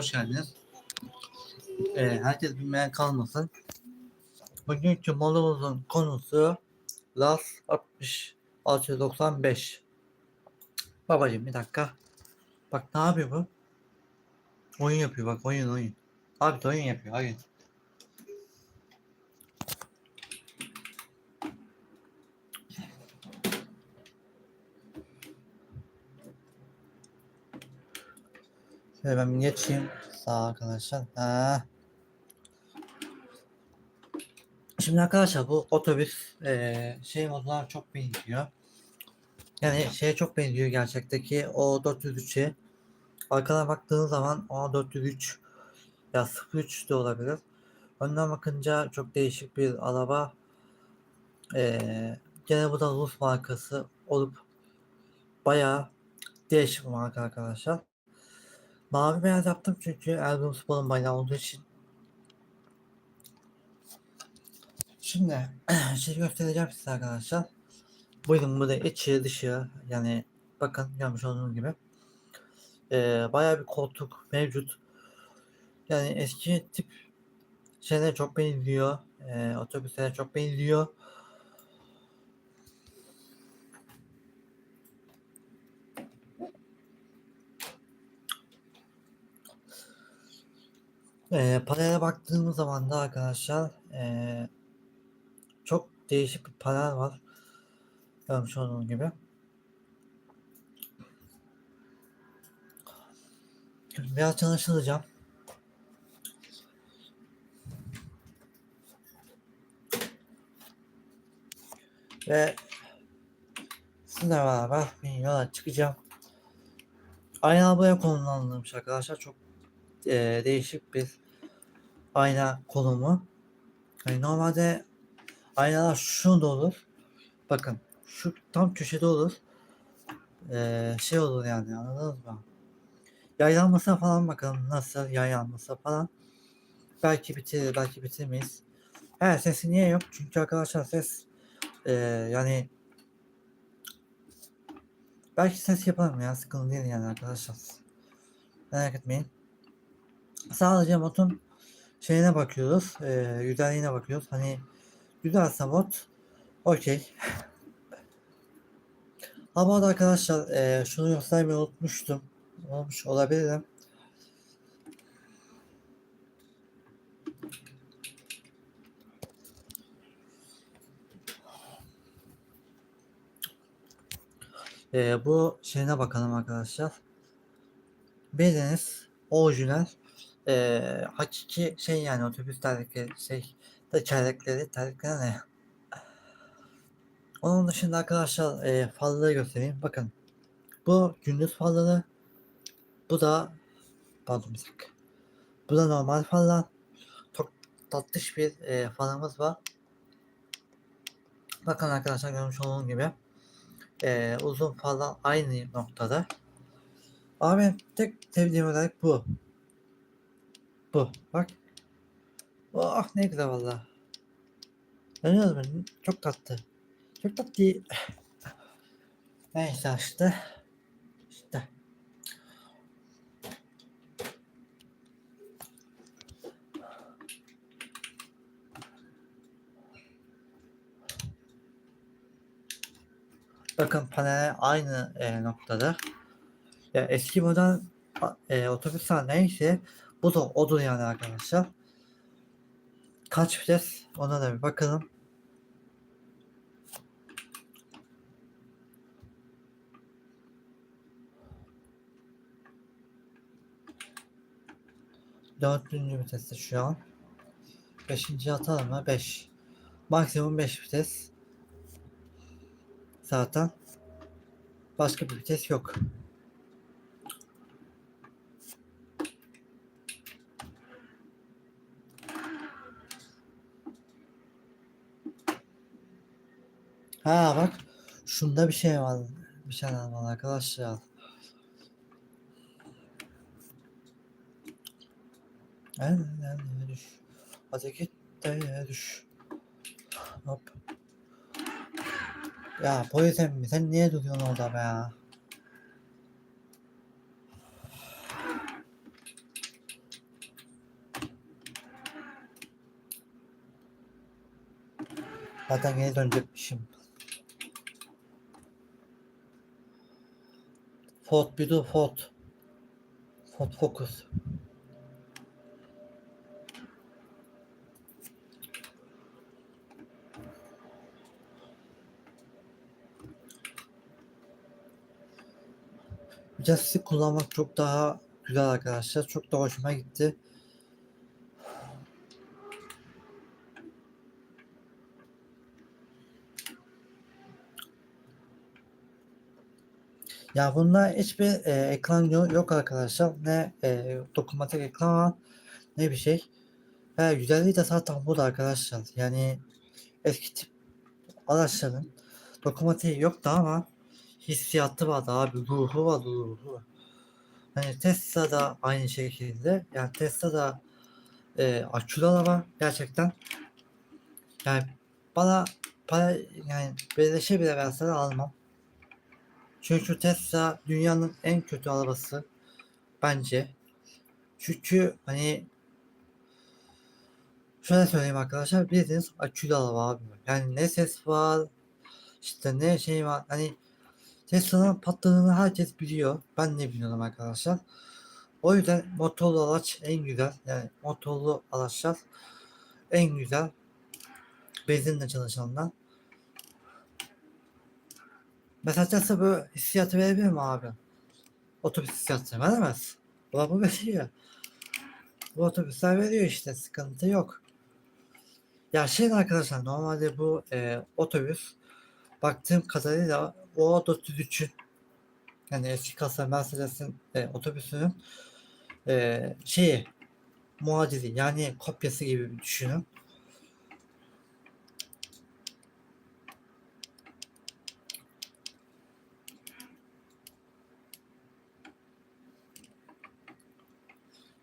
hoş geldiniz. Ee, herkes bilmeyen kalmasın. Bugünkü modumuzun konusu LAS 6695. Babacım bir dakika. Bak ne yapıyor bu? Oyun yapıyor bak oyun oyun. Abi oyun yapıyor oyun. Şöyle ben geçeyim. Sağ arkadaşlar. Ha. Şimdi arkadaşlar bu otobüs eee şey moduna çok benziyor. Yani şeye çok benziyor gerçekteki o 403'e. Arkadan baktığınız zaman o 403 ya 03 de olabilir. Önden bakınca çok değişik bir araba. Eee gene bu da Rus markası olup bayağı değişik bir marka arkadaşlar. Mavi beyaz yaptım çünkü Erzurumspor'un bayrağı olduğu için. Şimdi şey göstereceğim size arkadaşlar. Buyurun burada içi dışı yani bakın görmüş olduğunuz gibi. Ee, bayağı bir koltuk mevcut. Yani eski tip şeylere çok benziyor. Ee, otobüslere çok benziyor. Eee paraya baktığımız zaman da arkadaşlar eee, çok değişik bir para var. Görmüş olduğunuz gibi. Biraz çalıştıracağım. Ve sizinle beraber bir yola çıkacağım. Aynı arabaya konumlandırmış arkadaşlar. Çok eee, değişik bir ayna konumu. Yani normalde aynalar şurada olur. Bakın şu tam köşede olur. Ee, şey olur yani anladınız mı? Yaylanmasına falan bakalım nasıl yaylanması falan. Belki bitirir belki bitirmeyiz. He sesi niye yok? Çünkü arkadaşlar ses ee, yani belki ses yaparım ya sıkıntı değil yani arkadaşlar. Merak etmeyin. Sadece modun şeyine bakıyoruz. E, güzelliğine bakıyoruz. Hani güzelse mod okey. Ama da arkadaşlar e, şunu göstermeyi unutmuştum. Olmuş olabilirim. E, bu şeyine bakalım arkadaşlar. Bildiğiniz orijinal e, hakiki şey yani otobüs terlikleri şey tekerlekleri terlikleri ne? Onun dışında arkadaşlar e, farları göstereyim. Bakın bu gündüz farları bu da pardon bir dakika. Bu da normal farlar. Çok tatlış bir e, farımız var. Bakın arkadaşlar görmüş olduğunuz gibi e, uzun farlar aynı noktada. Abi tek sevdiğim özellik bu. Bu. Bak. Oh ne güzel valla. Görüyoruz mu? Çok tatlı. Çok tatlı. Neyse işte. İşte. Bakın panel aynı e, noktada. Ya eski model e, otobüsler neyse bu da odur yani arkadaşlar. Kaç vites ona da bir bakalım. Dördüncü viteste şu an. Beşinci atalım mı? Beş. Maksimum beş vites. Zaten başka bir vites yok. Ha bak şunda bir şey var. Bir şey var arkadaşlar. El el düş. Hadi git de düş. Hop. Ya polis emmi sen niye duruyorsun orada be? Zaten geri dönecekmişim. Ford bir dur Ford. Ford Focus. Justice'i kullanmak çok daha güzel arkadaşlar. Çok da hoşuma gitti. Ya bunda hiçbir e, ekran yo- yok arkadaşlar. Ne e, dokunmatik ekran var ne bir şey. Ve güzelliği de zaten bu da arkadaşlar. Yani eski tip araçların dokunmatiği yoktu ama hissiyatı vardı abi. Ruhu vardı ruhu. Hani Tesla da aynı şekilde. Yani Tesla da e, açılar var gerçekten. Yani bana para yani beleşe bile verseler almam. Çünkü Tesla dünyanın en kötü arabası bence. Çünkü hani şöyle söyleyeyim arkadaşlar bildiğiniz akülü araba abi. Yani ne ses var işte ne şey var hani Tesla'nın patladığını herkes biliyor. Ben de biliyorum arkadaşlar. O yüzden motorlu araç en güzel. Yani motorlu araçlar en güzel. Benzinle çalışanlar. Mesela Tesla böyle hissiyatı verebilir mi abi? Otobüs hissiyatı veremez. Ulan bu veriyor. Bu otobüsler veriyor işte sıkıntı yok. Ya şey arkadaşlar normalde bu e, otobüs baktığım kadarıyla o 403'ün yani eski kasa Mercedes'in e, otobüsünün e, şeyi muadili yani kopyası gibi düşünün.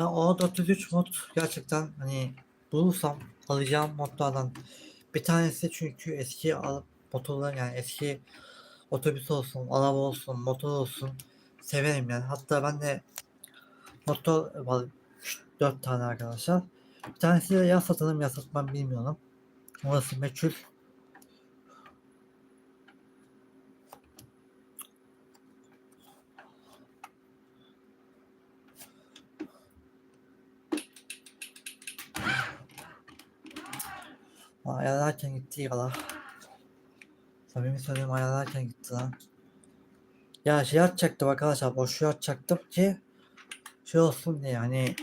Ya o 403 mod gerçekten hani bulursam alacağım modlardan bir tanesi çünkü eski motorlar yani eski otobüs olsun, araba olsun, motor olsun severim yani. Hatta ben de motor var 4 tane arkadaşlar. Bir tanesi de ya satalım ya satmam bilmiyorum. Orası meçhul. Ayarlarken gitti ya. Samimi söyleyeyim ayarlarken gitti lan. Ya şey atacaktım arkadaşlar boşluğa atacaktım ki şey olsun diye hani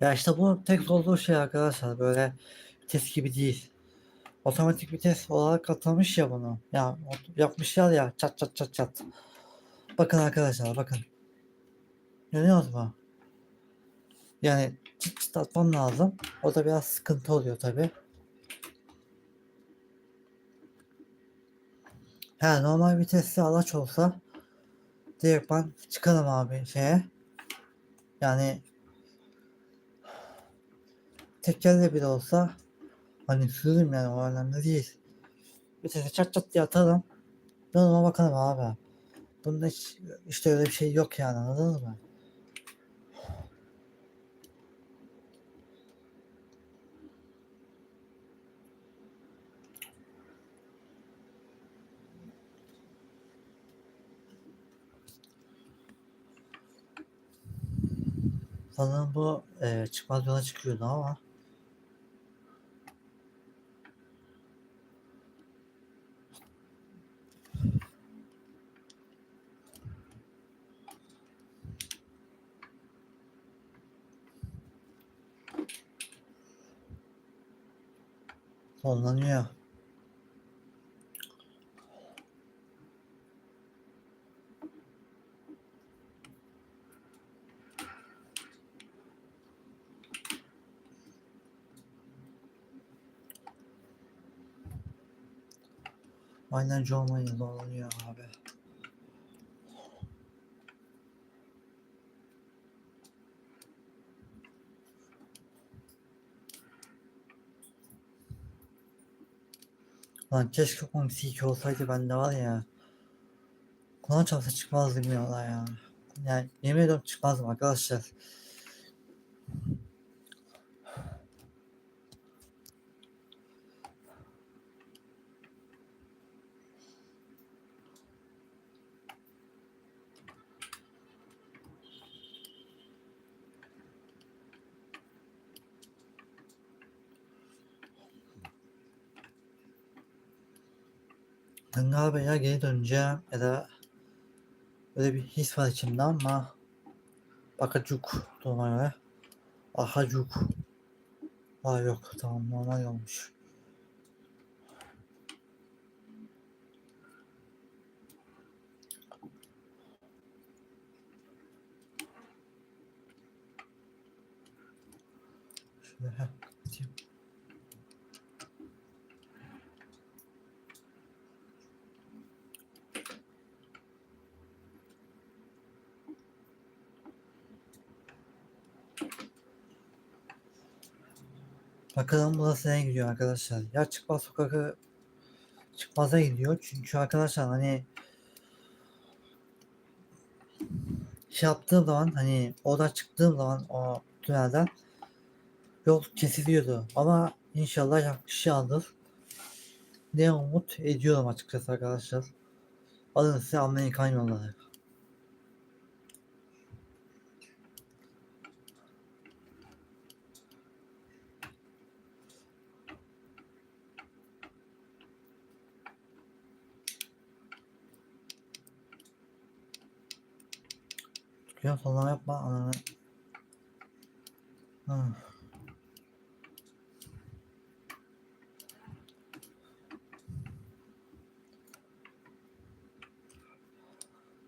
Ya işte bu tek olduğu şey arkadaşlar böyle vites gibi değil. Otomatik vites olarak atılmış ya bunu. Ya yapmışlar ya çat çat çat çat. Bakın arkadaşlar bakın. Görüyorsunuz mu? Yani çıt çıt atmam lazım. O da biraz sıkıntı oluyor tabi. Ha normal vitesli araç olsa direkt ben çıkarım abi şeye. Yani tekerle bile olsa hani sürürüm yani o önemli değil. Vitesi çat çat diye atarım. Yoluma bakarım abi. Bunda hiç, işte öyle bir şey yok yani anladınız mı? Sanırım bu e, çıkmaz yola çıkıyordu ama sonlanıyor. Aynen John Wayne dolanıyor abi. Lan keşke 12 olsaydı bende var ya. Kulağın çarpsa çıkmazdım ya ya. Yani yemin ediyorum çıkmazdım arkadaşlar. Ben galiba ya geri döneceğim ya da böyle bir his var içimde ama bakacuk duruma göre. Ahacuk. Aa yok tamam normal olmuş. Şöyle Bakalım burası nereye gidiyor arkadaşlar. Ya çıkmaz sokakı çıkmaza gidiyor. Çünkü arkadaşlar hani şey yaptığım zaman hani oradan çıktığım zaman o tünelden yol kesiliyordu. Ama inşallah yanlış şey alır. Ne umut ediyorum açıkçası arkadaşlar. Alın size Amerikan yolları. Çıkıyor sonra yapma ananı.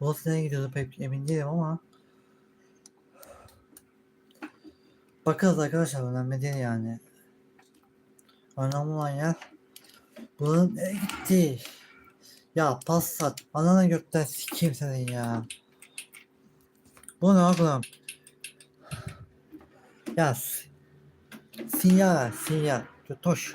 Burası nereye gidiyordu pek emin değilim ama Bakarız arkadaşlar önemli değil yani. Önemli olan yer Bunun nereye gitti? Ya Passat anana gökten sikeyim senin ya. Bu ne oğlum? Ya sinyal sinyal. Götoş.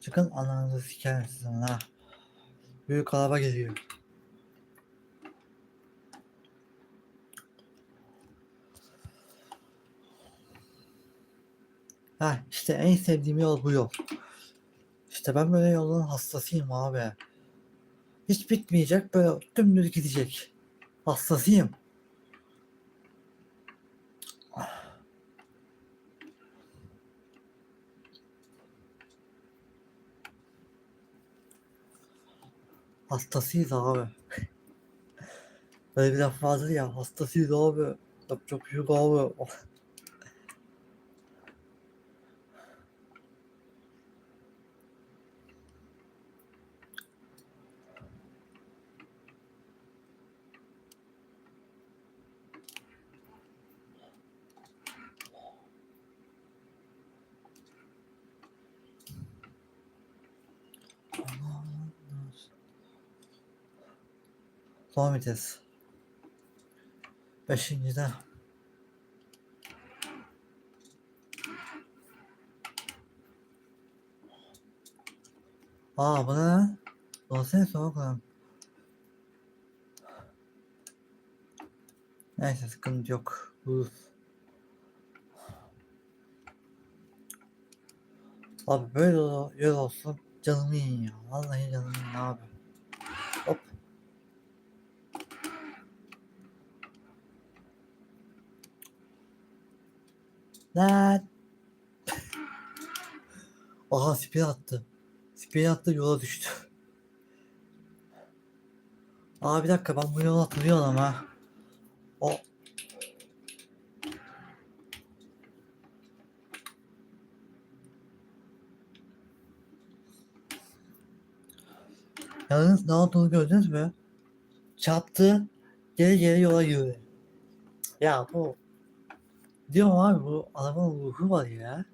Çıkın ananızı sikerim sizin ha. Büyük araba geliyor. Ha işte en sevdiğim yol bu yol. İşte ben böyle yolların hastasıyım abi. Hiç bitmeyecek böyle dümdüz gidecek. Hastasıyım. Hastasıyız abi. Böyle bir laf vardır ya hastasıyız abi. Yapacak bir şey abi. Son vites. Beşincide. Aa bu ne lan? Donsene soğuk lan. Neyse sıkıntı yok. Uf. Abi böyle yol olsun. Canımı yiyin ya. Vallahi canımı yiyin abi. Hop. Lan. Aha spin attı. Spin attı yola düştü. Aa bir dakika ben bu yola hatırlıyorum ama. O. Yalnız ne olduğunu gördünüz mü? Çarptı. Geri geri yola girdi. Ya bu Diyorum abi bu adamın ruhu var ya.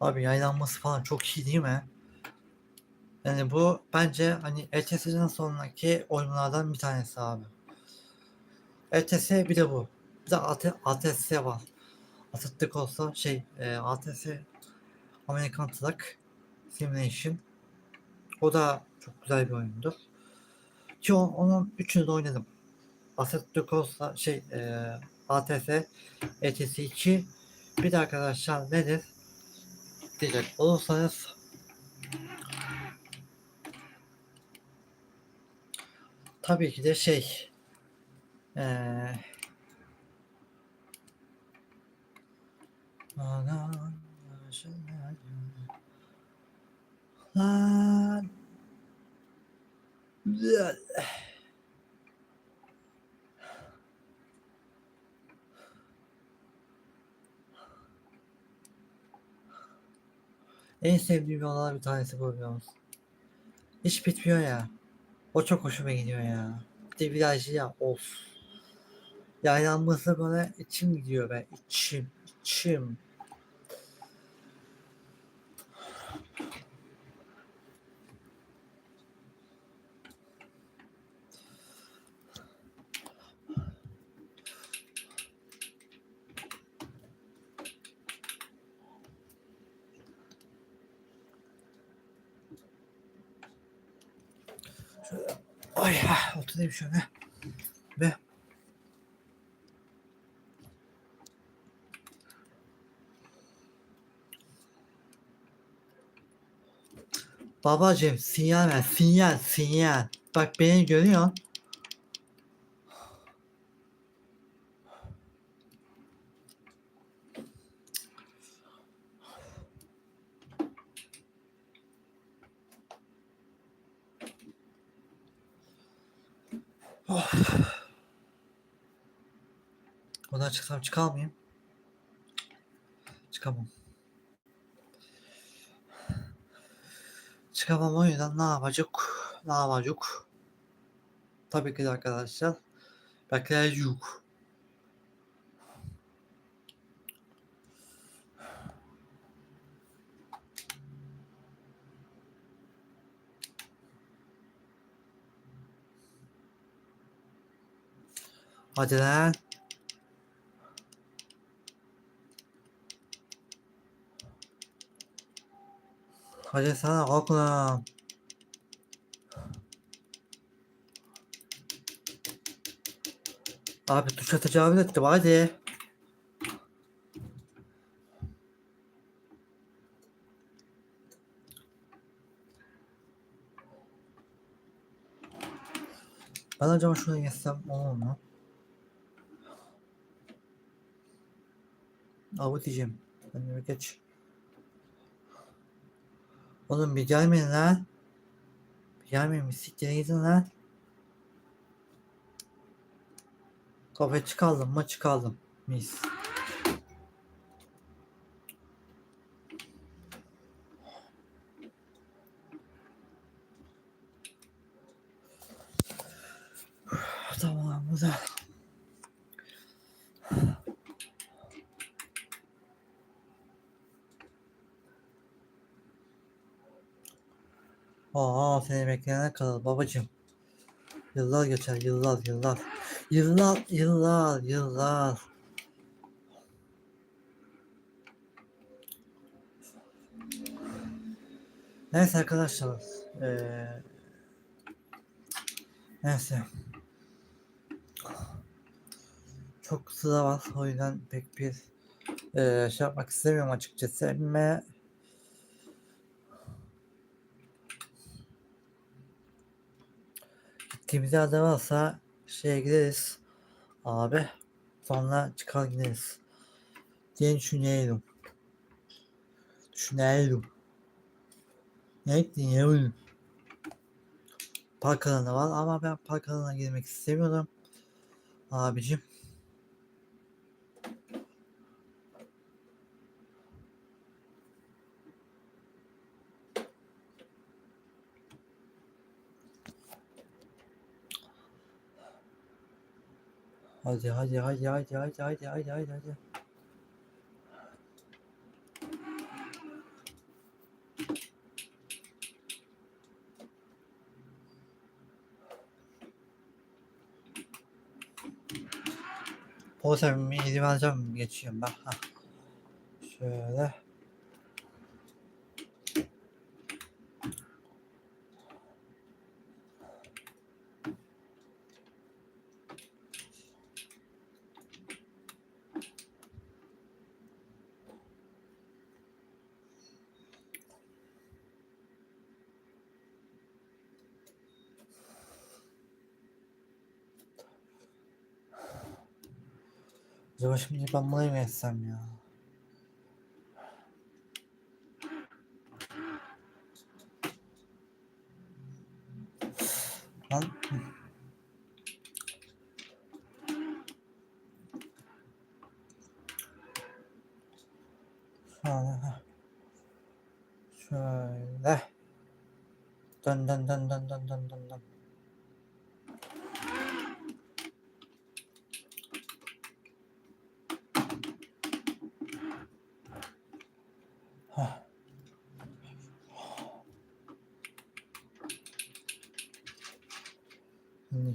Abi yaylanması falan çok iyi değil mi? Yani bu bence hani ETS'den sonraki oyunlardan bir tanesi abi. ETS bir de bu. Bir de ATS var. Atatürk olsa şey e, ATS American Truck Simulation. O da çok güzel bir oyundur. Ki o- onun üçünü de oynadım. Atatürk olsa şey e, ATS ETS 2 bir de arkadaşlar nedir? Diyecek olursanız tabii ki de şey eee Lan. En sevdiğim yollar bir tanesi bu biliyor musun? Hiç bitmiyor ya. O çok hoşuma gidiyor ya. Bir ya of. Yaylanması bana içim gidiyor be. içim, içim. 6'dayım şu an. Heh. Ve Babacım sinyal ver sinyal sinyal. Bak beni görüyor. Buradan çıksam çıkar mıyım? Çıkamam. Çıkamam o yüzden ne yapacak? Ne yapacak? Tabii ki de arkadaşlar. Bekleyecek. Hadi lan. 과제 사나고 왔구나. Abi duş atacağım ettim hadi. Ben acaba şuna geçsem olur mu? Avu diyeceğim. Ben de geç. Oğlum bir gelmeyin lan. Bir gelmeyin bir siktire gidin lan. Kafe çıkalım mı çıkalım. Mis. Tamam bu da. Aa seni bekleyene kadar babacım. Yıllar geçer yıllar yıllar. Yıllar yıllar yıllar. Neyse arkadaşlar. Eee neyse. Çok sıra var o yüzden pek bir eee şey yapmak istemiyorum açıkçası. Ama Gittiğimiz yerde varsa şeye gideriz. Abi. Sonra çıkar gideriz. Diye düşünüyorum. Düşünüyorum. Ne dinliyorum. Park alanı var ama ben park alanına girmek istemiyorum. Abicim. Hadi hadi hadi hadi hadi hadi hadi hadi hadi. Pozerimi izin alacağım geçiyorum ben. Heh. Şöyle. Acaba şimdi ben burayı mı etsem ya? Lan. Şöyle. Şöyle. Dön dön dön dön dön dön dön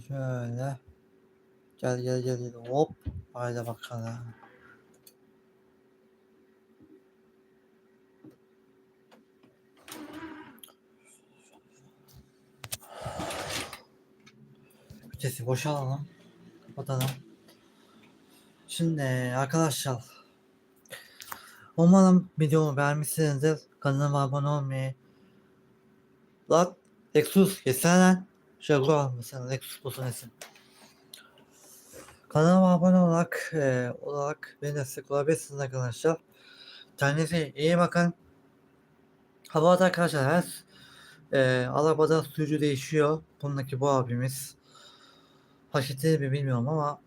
şöyle. Gel gel gel gel. Hop. Haydi bakalım. Vitesi boşalalım. Kapatalım. Şimdi arkadaşlar. Umarım videomu beğenmişsinizdir. Kanalıma abone olmayı. Lan Lexus yesene Şöyle almışsın Lexus isim. Kanalıma abone olarak, e, olarak beni destek olabilirsiniz arkadaşlar. Kendinize iyi bakın. Havada arkadaşlar her e, arabada sürücü değişiyor. Bundaki bu abimiz. Hakikatini mi bilmiyorum ama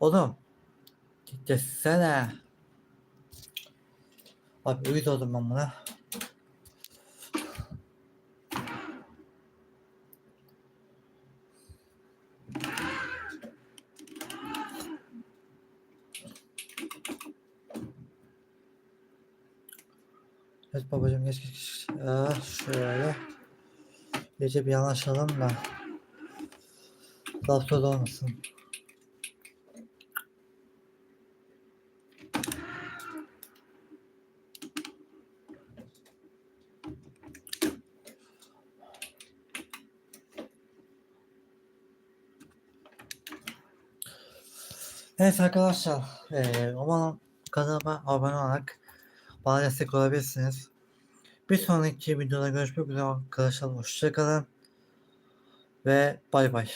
Oğlum Gitsene. Abi uyuz oldum ben buna. Evet babacığım geç geç geç. Ah, şöyle. Gece bir anlaşalım da. Söz olmasın. Evet arkadaşlar, eee umarım kanalıma abone olarak bana destek olabilirsiniz. Bir sonraki videoda görüşmek üzere arkadaşlar. Hoşçakalın ve bay bay.